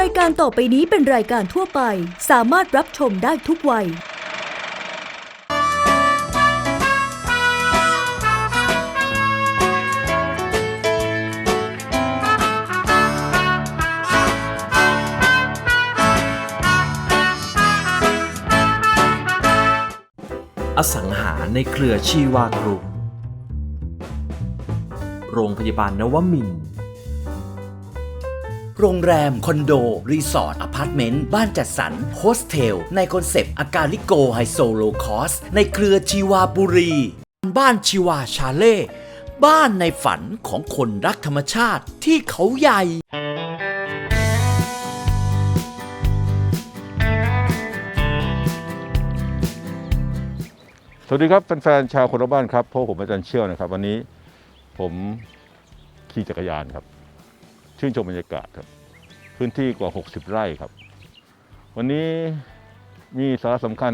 รายการต่อไปนี้เป็นรายการทั่วไป สามารถรับชมได้ทุกวัย อสังหาในเครือชีวากรุ๊ปโรงพยาบาลนวมินทร์ โรงแรม คอนโด รีสอร์ทอพาร์ตเมนต์ บ้านจัดสรรโฮสเทล ในคอนเซปต์ อากาลิโกไฮโซโลคอส ในเครือชีวาบุรี บ้านชีวาชาเล่ บ้านในฝันของคนรักธรรมชาติที่เขาใหญ่สวัสดีครับแฟนๆชาวคนรอบบ้านครับพบผมอาจารย์เชี่ยวนะครับ วันนี้ผมขี่จักรยานครับ ชื่นชมบรรยากาศครับ พื้นที่กว่า 60 ไร่ครับ วันนี้มีสาระสำคัญ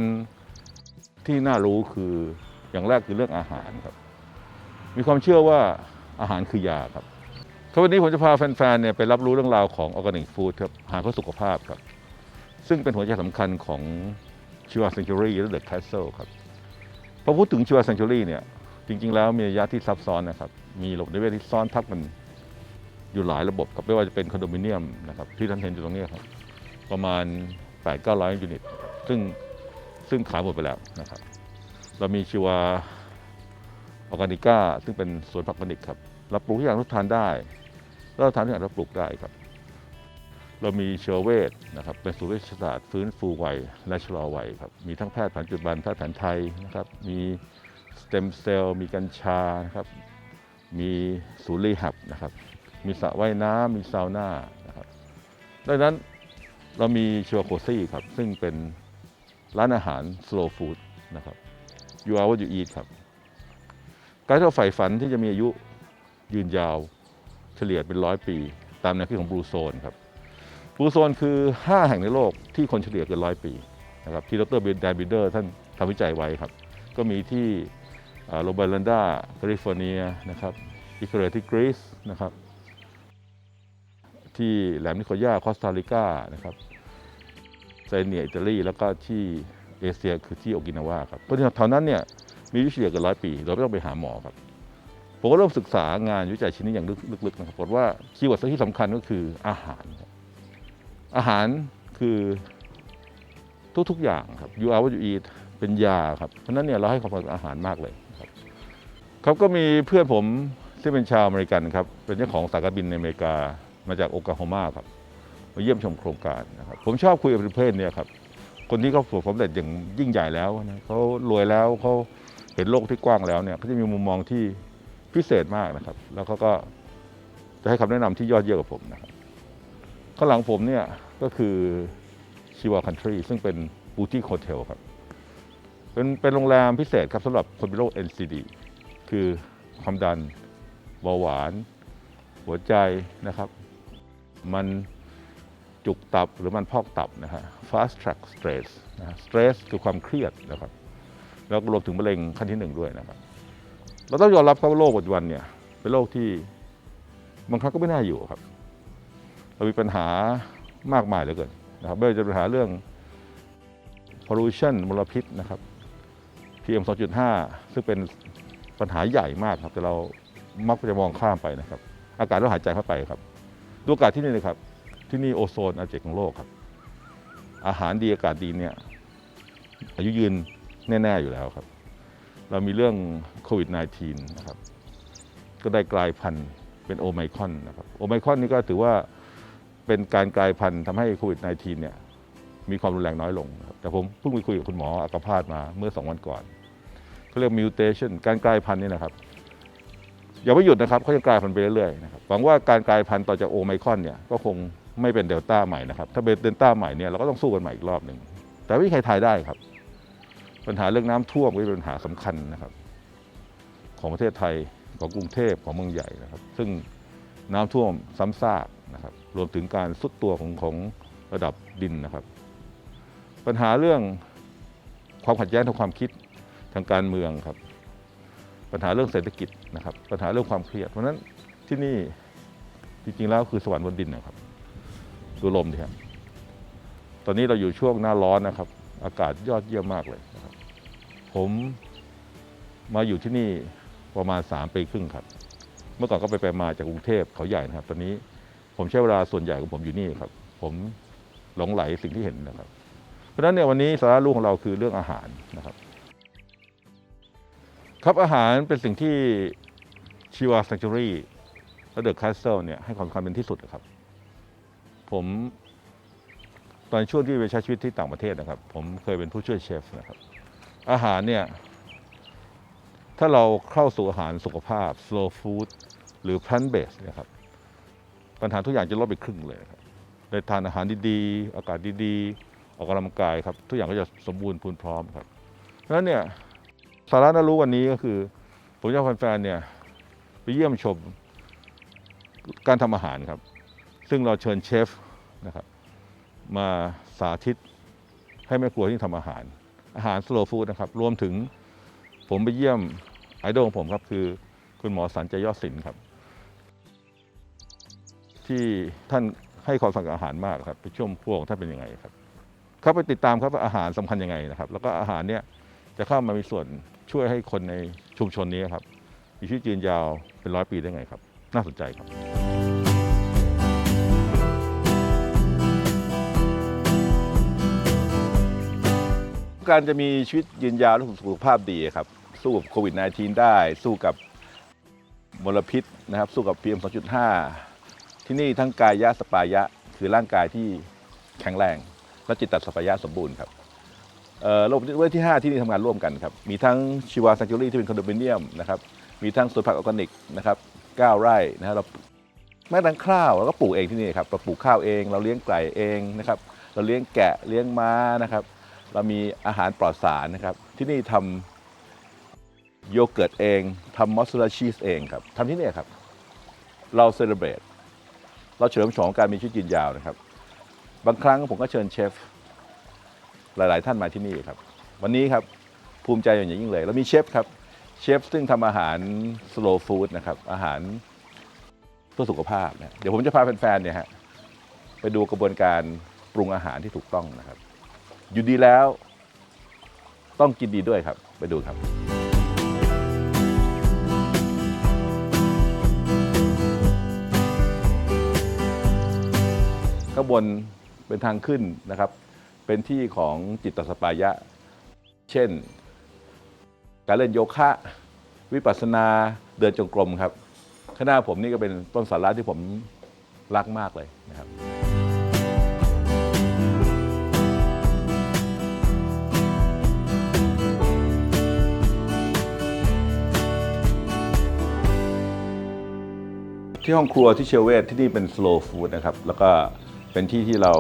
ที่น่ารู้คืออย่างแรกคือเรื่องอาหารครับ มีความเชื่อว่าอาหารคือยาครับครับวันนี้ผมจะพาแฟนๆเนี่ยไปรับรู้เรื่องราวของออร์แกนิกฟู้ดครับอาหารเพื่อสุขภาพครับ ซึ่งเป็นหัวใจสำคัญของชิวาเซนจูรี่และเดอะแคสเซิลครับพอพูดถึงชีวา s ซ n น u รี่เนี่ยจริงๆ แล้วมีระยะที่ซับซ้อนนะครับ มีระบบนิเวศที่ซ้อนทับกัน อยู่หลายระบบครับไม่ว่าจะเป็นคอนโดมิเนียมนะครับที่ท่านเห็นอยู่ตรงนี้ครับประมาณ 8 9 0 0 ยูนิต ซึ่งซึ่งขายหมดไปแล้วนะครับ เรามีชีวาออร์แกนิก้าซึ่งเป็นสวนผักออร์แกนิกครับเราปลูกทุกอย่างทุกทานได้แล้วเราทานทุกอย่างเราปลูกได้ครับ เรามีเชอเวทนะครับเป็นศูนย์เวชศาสตร์ฟื้นฟูวัยและชะลอวัยครับมีทั้งแพทย์แผนปัจจุบันแพทย์แผนไทยนะครับมีสเต็มเซลล์มีกัญชานะครับมีศูนย์รีแฮบนะครับ มีสระว่ายน้ำมีซาวน่านะครับดังนั้นเรามีชัวโคซี่ครับ ซึ่งเป็นร้านอาหาร slow food นะครับ you are what you eat ครับ การที่เราใฝ่ฝันที่จะมีอายุยืนยาวเฉลี่ยเป็นร้อยปี ตามแนวคิดของบลูโซนครับบลูโซนคือ 5 แห่งในโลกที่คนเฉลี่ยเกินร้อยปีนะครับที่ดรเบนแดนบิเดอร์ท่านทำวิจัยไว้ครับ ก็มีที่โรบัลันดาแคลิฟอร์เนียนะครับอิคเรที่กรีซนะครับ ที่แหลมนิโคยาคอสตาริกานะครับไซเนียอิตาลีแล้วก็ที่เอเชียคือที่โอกินาวาครับเพราะฉะนั้นแถวนั้นเนี่ยมีอายุเฉลี่ยเกินร้อยปี เราไม่ต้องไปหาหมอครับผมก็เริ่มศึกษางานวิจัยชิ้นนี้อย่างลึกๆนะครับผลว่าคีย์เวิร์ดที่สำคัญก็คืออาหารครับอาหารคือทุกๆอย่างครับ you are what you eat เป็นยาครับ เพราะนั้นเนี่ยเราให้ความสำคัญอาหารมากเลยครับครับก็มีเพื่อนผมที่เป็นชาวอเมริกันครับ เป็นเจ้าของสายการบินในอเมริกา มาจากโอกลาโฮมาครับ มาเยี่ยมชมโครงการนะครับ ผมชอบคุยกับประเภทเนี่ยครับ คนที่เขาประสบความสำเร็จอย่างยิ่งใหญ่แล้วนะเขารวยแล้วเขาเห็นโลกที่กว้างแล้วเนี่ยเขาจะมีมุมมองที่พิเศษมากนะครับ แล้วเขาก็จะให้คำแนะนำที่ยอดเยี่ยมกับผมนะครับข้างหลังผมเนี่ยก็คือชิวาคันทรีซึ่งเป็นบูติ k โฮเทลครับเป็นเป็นโรงแรมพิเศษครับสำหรับคนเป็นโรค NCD คือความดันเบาหวาน หัวใจนะครับ มันจุกตับหรือมันพอกตับนะฮะ fast track stress นะ stress คือความเครียดนะครับ แล้วก็รวมถึงมะเร็งขั้นที่หนึ่งด้วยนะครับ เราต้องยอมรับครับว่าโรคปัจจุบันเนี่ยเป็นโรคที่บางครั้งก็ไม่น่าอยู่ครับ เรามีปัญหามากมายเหลือเกินนะครับไม่ว่าจะปัญหาเรื่อง pollution มลพิษนะครับ PM 2.5 ซึ่งเป็นปัญหาใหญ่มากครับ แต่เรามักจะมองข้ามไปนะครับ อากาศเราหายใจเข้าไปครับ ดูอากาศที่นี่เลยครับ ที่นี่โอโซนอาเจกของโลกครับ อาหารดีอากาศดีเนี่ยอายุยืนแน่ ๆ อยู่แล้วครับ เรามีเรื่องโควิด -19 นะครับ ก็ได้กลายพันธุ์เป็นโอไมคอนนะครับ โอไมคอนนี่ก็ถือว่าเป็นการกลายพันธุ์ทำให้โควิด -19 เนี่ยมีความรุนแรงน้อยลงครับแต่ผมเพิ่งไปคุยกับคุณหมออักพาตมาเมื่อ 2 วันก่อนเขาเรียกมิวเทชันการกลายพันธุ์นี่นะครับ ย่าไม่หยุดนะครับเขาจะกลายพันธุ์ไปเรื่อยๆนะครับหวังว่าการกลายพันธุ์ต่อจากโอไมคอนเนี่ยก็คงไม่เป็นเดลต้าใหม่นะครับถ้าเป็นเดลต้าใหม่เนี่ยเราก็ต้องสู้กันใหม่อีกรอบหนึ่งแต่ไม่มีใครทายได้ครับ ปัญหาเรื่องน้ำท่วมก็เป็นปัญหาสำคัญนะครับ ของประเทศไทยของกรุงเทพของเมืองใหญ่นะครับ ซึ่งน้ำท่วมซ้ำซากนะครับ รวมถึงการสุดตัวของของระดับดินนะครับ ปัญหาเรื่องความขัดแย้งทางความคิดทางการเมืองครับ ปัญหาเรื่องเศรษฐกิจนะครับ ปัญหาเรื่องความเครียด เพราะนั้นที่นี่จริงๆแล้วคือสวรรค์บนดินนะครับ ดูลมดิครับ ตอนนี้เราอยู่ช่วงหน้าร้อนนะครับ อากาศยอดเยี่ยมมากเลยนะครับ ผมมาอยู่ที่นี่ประมาณสามปีครึ่งครับ เมื่อก่อนก็ไปไปมาจากกรุงเทพเขาใหญ่นะครับ ตอนนี้ผมใช้เวลาส่วนใหญ่ของผมอยู่นี่ครับ ผมหลงไหลสิ่งที่เห็นนะครับ เพราะฉะนั้นเนี่ยวันนี้สาระลูกของเราคือเรื่องอาหารนะครับ ครับอาหารเป็นสิ่งที่ชีวาสัง t ุรีและเดอะค s สเซิลเนี่ยให้ความสำคัญเป็นที่สุดนะครับ ผมตอนช่วงที่ไปใช้ชีวิตที่ต่างประเทศนะครับ ผมเคยเป็นผู้ช่วยเชฟนะครับ อาหารเนี่ย ถ้าเราเข้าสู่อาหารสุขภาพ slow food หรือ plant based นะครับ ปัญหาทุกอย่างจะลดไปครึ่งเลยครับได้ทานอาหารดีๆ อากาศดีๆ ออกกำลังกายครับ ทุกอย่างก็จะสมบูรณ์พูนพร้อมครับเพราะฉะนั้นเนี่ย สาระน่ารู้วันนี้ก็คือ ผมจะแฟนๆเนี่ยไปเยี่ยมชมการทำอาหารครับ ซึ่งเราเชิญเชฟนะครับ มาสาธิตให้แม่ครัวที่ทำอาหาร อาหารสโลฟู้ดนะครับ รวมถึงผมไปเยี่ยมไอดอลของผมครับ คือคุณหมอสันจยอดศิลป์ครับ ที่ท่านให้ความสำคัญกับอาหารมากครับ ไปช่วงพวกของท่านเป็นยังไงครับเข้าไปติดตามครับว่าอาหารสำคัญยังไงนะครับ แล้วก็อาหารเนี่ยจะเข้ามามีส่วน ช่วยให้คนในชุมชนนี้ครับมีชีวิตยืนยาวเป็นร้อยปีได้ไงครับ น่าสนใจครับ การจะมีชีวิตยืนยาวและสุขภาพดีครับ สู้กับโควิด -19 ได้ สู้กับมลพิษนะครับ สู้กับ PM 2.5 ที่นี่ทั้งกายะสปายะ คือร่างกายที่แข็งแรง และจิตตสปายะสมบูรณ์ครับ ระบบนิเวศที่ 5 ที่นี่ทำงานร่วมกันครับ มีทั้งชีวาซังจูรี่ที่เป็นคอนโดมิเนียมนะครับ มีทั้งสวนผักออร์แกนิกนะครับ9ไร่นะครับเราแม้กระทั่งข้าวเราก็ปลูกเองที่นี่ครับเราปลูกข้าวเอง เราเลี้ยงไก่เองนะครับ เราเลี้ยงแกะเลี้ยงม้านะครับ เรามีอาหารปลอดสารนะครับ ที่นี่ทำโยเกิร์ตเองทำมอสซาเรลลาชีสเองครับทำที่นี่ครับ เราเซเลบรตเราเฉลิมฉลองการมีชีวิตยืนยาวนะครับ บางครั้งผมก็เชิญเชฟ หลาย ๆ ท่านมาที่นี่ครับ วันนี้ครับภูมิใจอย่างยิ่งเลยเรามีเชฟครับเชฟซึ่งทำอาหารสโลว์ฟู้ดนะครับอาหารเพื่อสุขภาพนะเดี๋ยวผมจะพาแฟน ๆ เนี่ยฮะไปดูกระบวนการปรุงอาหารที่ถูกต้องนะครับ อยู่ดีแล้วต้องกินดีด้วยครับ ไปดูครับ ข้างบนเป็นทางขึ้นนะครับ เป็นที่ของจิตตสปายะ เช่น การเล่นโยคะ วิปัสสนาเดินจงกรมครับข้างหน้าผมนี่ก็เป็นต้นสาระที่ผมรักมากเลยนะครับที่ห้องครัวที่เชลเวตที่นี่เป็น slow food นะครับ แล้วก็เป็นที่ที่เรา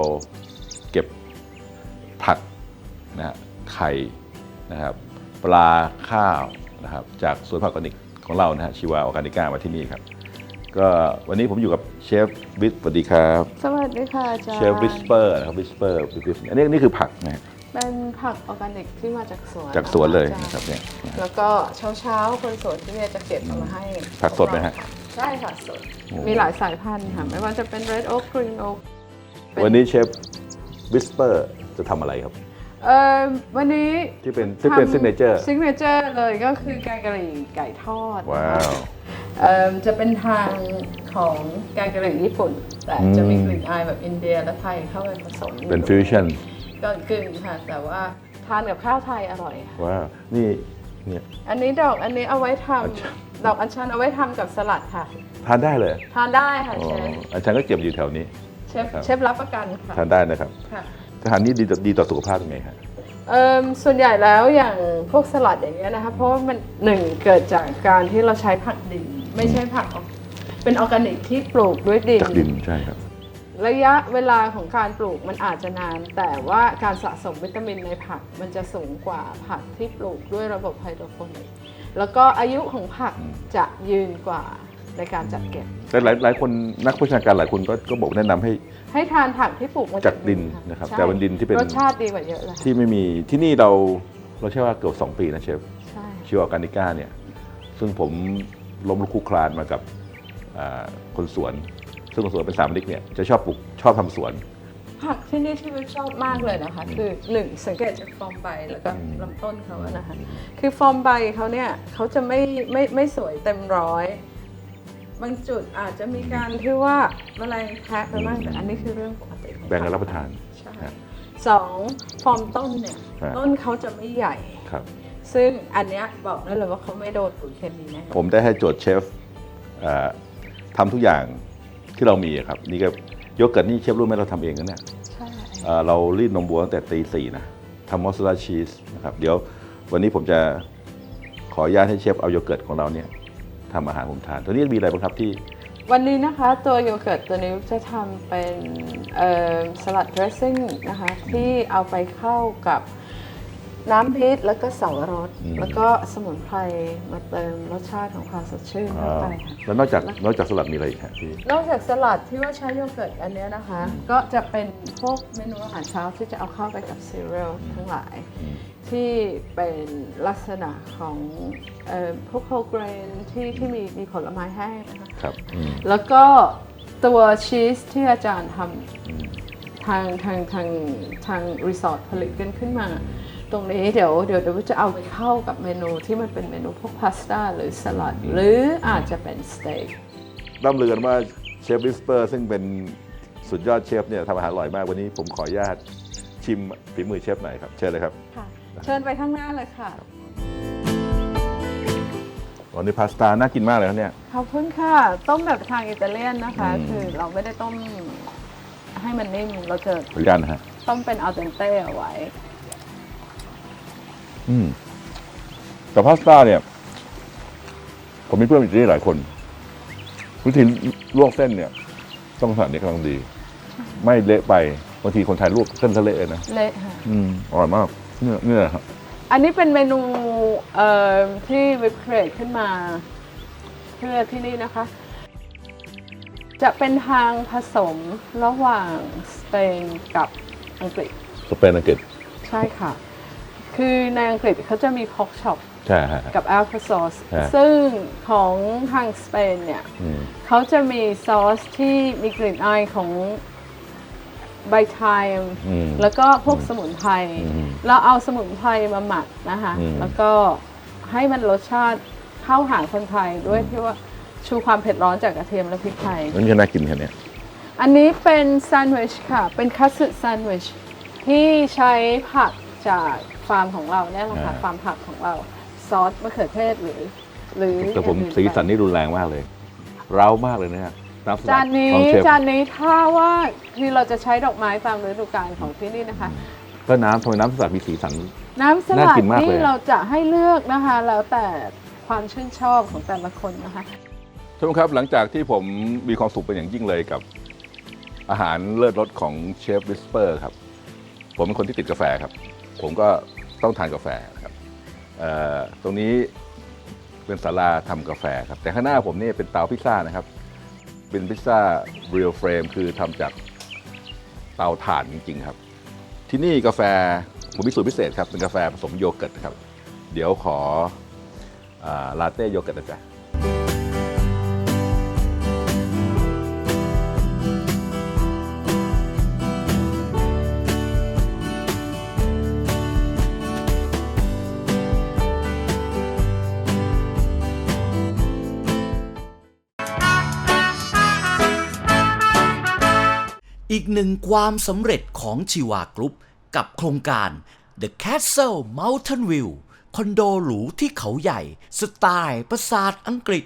นะฮะไข่นะครับปลาข้าวนะครับจากสวนผักออร์แกนิกของเรานะฮะชีวาออร์แกนิก้ามาที่นี่ครับก็วันนี้ผมอยู่กับเชฟวิสสวัสดีครับสวัสดีค่ะอาจารย์เชฟวิสเปอร์นะครับวิสเปอร์อันนี้นี่คือผักนะฮะเป็นผักออร์แกนิกที่มาจากสวนจากสวนเลยอานะคจารับเนี่ยนะฮะแล้วก็เช้าเช้าๆคนสวนที่เนี่ยจะเก็บเอามาให้ผักสดไหมฮะ ใช่ค่ะสด โอ้ มีหลายสายพันธุ์ค่ะ ไม่ว่าจะเป็น red oak green oak วันนี้เชฟวิสเปอร์จะทำอะไรครับ เอ่อวันนี้ที่เป็นที่เป็นซิกเนเจอร์ซิกเนเจอร์เลยก็คือแกงกะหรี่ไก่ทอดว้าวเอ่อจะเป็นทางของแกงกะหรี่ญี่ปุ่น แต่จะมีอืมกลิ่นอายแบบอินเดียและไทยเข้าไปผสมเป็นฟิวชั่นก็กึ่งค่ะ แต่ว่าทานกับข้าวไทยอร่อยค่ะว้าวนี่เนี่ยอันนี้ดอกอันนี้เอาไว้ทอัญชันำดอกอัญชันเอาไว้ทำกับสลัดค่ะ ทานได้เลยทานได้ค่ะอ๋อเชฟอาจารย์ก็เก็บอยู่แถวนี้เชฟครับเชฟรับประกันค่ะทานได้นะครับค่ะ อาหารนี้ดีต่อดีต่อสุขภาพยังไงฮะเอิ่มส่วนใหญ่แล้วอย่างพวกสลัดอย่างเงี้ยนะคะเพราะว่ามันหนึ่งเกิดจากการที่เราใช้ผักดินไม่ใช่ผักออร์เป็นออร์แกนิกที่ปลูกด้วยดิน จากดินใช่ครับ ระยะเวลาของการปลูกมันอาจจะนาน แต่ว่าการสะสมวิตามินในผักมันจะสูงกว่าผักที่ปลูกด้วยระบบไฮโดรโปนิกแล้วก็อายุของผักจะยืนกว่า ในการจัดเก็บ แต่หลายหลายคนนักโภชนาการหลายคนก็ก็บอกแนะนำให้ให้ทานผักที่ปลูกมาจากดินค่ะนะครับ ใช่แต่เป็นดินที่เป็นรสชาติดีกว่าเยอะเลยค่ะที่ไม่มีที่นี่เราเราใช้ว่าเกือบ2 ปีนะเชฟ ใช่ชิวออร์แกนิก้าเนี่ยซึ่งผมล้มลุกคลุกคลานมากับอ่าคนสวน ซึ่งสวนเป็นสามลิกเนี่ยจะชอบปลูกชอบทำสวน ผักที่นี่ที่วิวชอบมากเลยนะคะ คือหนึ่งสังเกตจากฟอร์มใบแล้วก็ลำต้นเขาอะนะคะ คือฟอร์มใบเขาเนี่ยเขาจะไม่ไม่ไม่สวยเต็มร้อย บางจุดอาจจะมีการที่ว่าแมลงแทะไปบ้างแต่อันนี้คือเรื่องปกติของแบ่งกันรับประทาน ใช่ฮะสองฟอร์มต้นเนี่ยฮะต้นเขาจะไม่ใหญ่ ครับ ซึ่งอันเนี้ยบอกได้เลยว่าเขาไม่โดนปุ๋ยเคมีแน่ผมได้ให้โจทย์เชฟเอ่อทำทุกอย่างที่เรามีอะครับ นี่ก็โยเกิร์ตนี่เชฟรู้ไหมเราทำเองนะเนี่ยใช่เอ่อเรารีดนมวัวตั้งแต่ตีสี่นะทำมอสซาเรลลาชีสนะครับ เดี๋ยววันนี้ผมจะขออนุญาตให้เชฟเอาโยเกิร์ตของเราเนี่ย ทำอาหารผมทาน ตัวนี้มีอะไรบ้างครับที่ วันนี้นะคะตัวโยเกิร์ตตัวนี้จะทำเป็นสลัดดรสซิ่งนะคะที่เอาไปเข้ากับ น้ำพริกแล้วก็เสาวรสอืม แล้วก็สมุนไพรมาเติมรสชาติของความสดชื่นเข้าไปค่ะ แล้วนอกจากนอกจากสลัดมีอะไรอีกฮะพี่ นอกจากสลัดที่ว่าใช้โยเกิร์ตอันเนี้ยนะคะ ก็จะเป็นพวกเมนูอาหารเช้าที่จะเอาเข้าไปกับซีเรียลทั้งหลายที่เป็นลักษณะของเอ่อพวกโฮเกรนที่ที่มีมีผลไม้แห้งนะคะ ครับอืมแล้วก็ตัวชีสที่อาจารย์ทำทางทางทางทางรีสอร์ทผลิตกันขึ้นมา ตรงนี้เดี๋ยวเดี๋ยวเดี๋ยวจะเอาไปเข้ากับเมนูที่มันเป็นเมนูพวกพาสต้าหรือสลัด หรืออาจจะเป็นสเต็กร่ำลือกันว่าเชฟวิสเปอร์ซึ่งเป็นสุดยอดเชฟเนี่ยทำอาหารอร่อยมากวันนี้ผมขออนุญาตชิมฝีมือเชฟหน่อยครับเชิญเลยครับค่ะเชิญไปข้างหน้าเลยค่ะวันนี้พาสต้าน่ากินมากเลยครับเนี่ยขอบคุณค่ะ ต้มแบบทางอิตาเลียนนะคะอืมคือเราไม่ได้ต้มให้มันนิ่มเราจะขออนุญาตนะฮะต้มเป็นอัลเดนเต้เอาไว้ อืมแต่พาสต้าเนี่ย ผมมีเพื่อนอิตาลีหลายคน วิธีลวกเส้นเนี่ย ต้องขนาดนี้กำลังดี ไม่เละไปบางทีคนไทยลวกเส้นทะเละเลยนะเละค่ะ อืมอร่อยมากเนี่ยเนี่ยครับอันนี้เป็นเมนูเอ่อที่วิปเครดขึ้นมา เพื่อที่นี่นะคะ จะเป็นทางผสมระหว่างสเปนกับอังกฤษสเปนอังกฤษ ใช่ค่ะ คือในอังกฤษเขาจะมีพอกช็อปใช่ฮะ กับ a l p a ซอสฮะ ซึ่งของทางสเปนเนี่ยอืมเขาจะมีซอสที่มีกลิ่นอายของใบไทม์ อืม แล้วก็พวกสมุนไพร อืมเราเอาสมุนไพรมาหมักนะคะ อืม แล้วก็ให้มันรสชาติเข้าหาคนไทยด้วยที่ว่าชูความเผ็ดร้อนจากกระเทียมและพริกไทยนั่นก็น่ากินแค่เนี้ยอันนี้เป็นแซนด์วิชค่ะ เป็นคัตสึแซนด์วิชที่ใช้ผักจาก ฟาร์มของเราเนี่ยแหละค่ะฟาร์มผักของเราซอสมะเขือเทศหรือ หรือแต่ผมอย่างอื่สีสันไปนี่รุนแรงมากเลย เร้ามากเลยนะฮะน้ำสลัดจานนี้ของเชฟจานนี้ถ้าว่าคือเราจะใช้ดอกไม้ตามฤดูกาลของที่นี่นะคะ ก็น้ำทำไมน้ำสลัดมีสีสัน น้ำสลัน่าดกินมากเลยนี่อะ เราจะให้เลือกนะคะ แล้วแต่ความชื่นชอบของแต่ละคนนะคะ ท่านผู้ชมครับหลังจากที่ผมมีความสุขเป็นอย่างยิ่งเลยกับอาหารเลิศรสของเชฟวิสเปอร์ครับ ผมเป็นคนที่ติดกาแฟครับ ผมก็ ต้องทานกาแฟนะครับตรงนี้เป็นศาลาทำกาแฟครับ แต่ข้างหน้าผมนี่เป็นเตาพิซซ่านะครับ เป็นพิซซ่าเรียลเฟรมคือทำจากเตาถ่านจริง ๆ ครับ ที่นี่กาแฟผมมีสูตรพิเศษครับ เป็นกาแฟผสมโยเกิร์ตครับ เดี๋ยวขออาลาเต้โยเกิร์ตนะจ๊ะ นึ่งความสำเร็จของชีวากรุ๊ปกับโครงการ The Castle Mountain View คอนโดหรูที่เขาใหญ่ สไตล์ปราสาทอังกฤษ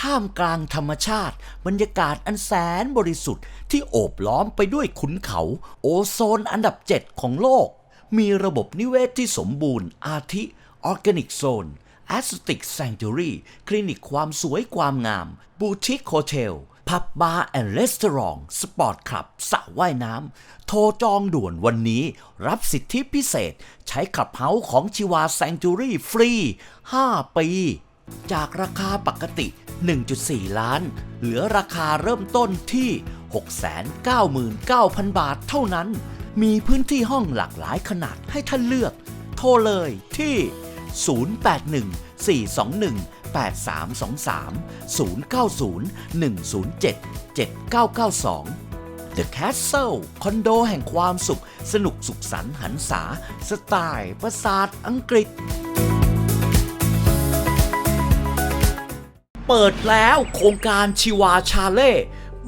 ท่ามกลางธรรมชาติ บรรยากาศอันแสนบริสุทธิ์ที่โอบล้อมไปด้วยขุนเขา โอโซนอันดับ 7 ของโลก มีระบบนิเวศที่สมบูรณ์อาทิ Organic Zone a s t i c Sanctuary คลินิกความสวยความงามบูติกโฮเทล พับบาร์แอนด์รีสอร์ทสปอร์ตคลับสระว่ายน้ำ โทรจองด่วนวันนี้ รับสิทธิพิเศษ ใช้คลับเฮาส์ของชิวาแซงจูรี่ฟรี 5 ปี จากราคาปกติ 1.4 ล้าน เหลือราคาเริ่มต้นที่ 699,000 บาทเท่านั้น มีพื้นที่ห้องหลากหลายขนาดให้ท่านเลือก โทรเลยที่ 081 421 The Castle คอนโดแห่งความสุข สนุกสุขสันต์หันษา สไตล์ประสาทอังกฤษ เปิดแล้วโครงการชิวาชาเล่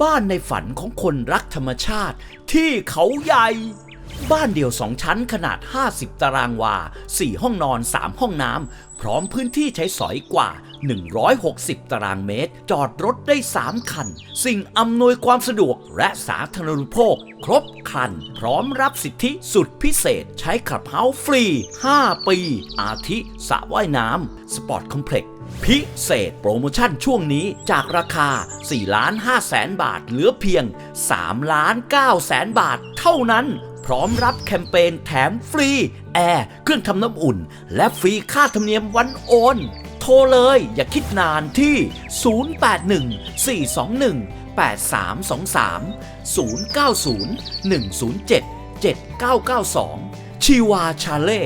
บ้านในฝันของคนรักธรรมชาติที่เขาใหญ่บ้านเดี่ยวสองชั้นขนาด 50 ตารางวา 4 ห้องนอน 3 ห้องน้ำ พร้อมพื้นที่ใช้สอยกว่า 160 ตารางเมตร จอดรถได้ 3 คัน สิ่งอำนวยความสะดวกและสาธารณูปโภค ครบครัน พร้อมรับสิทธิสุดพิเศษ ใช้ขับเฮาส์ฟรี 5 ปี อาทิสระว่ายน้ำ สปอร์ตคอมเพล็กซ์พิเศษโปรโมชั่นช่วงนี้จากราคา 4 ล้าน5แสนบาท เหลือเพียง 3 ล้าน9แสนบาท เท่านั้น พร้อมรับแคมเปญแถมฟรี แอร์ เครื่องทำน้ำอุ่น และฟรีค่าธรรมเนียมวันโอน ทรเลย อย่าคิดนานที่ 081 421 8323 090 107 7992 ชีวาชาเล่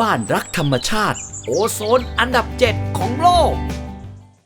บ้านรักธรรมชาติ โอโซนอันดับ 7 ของโลก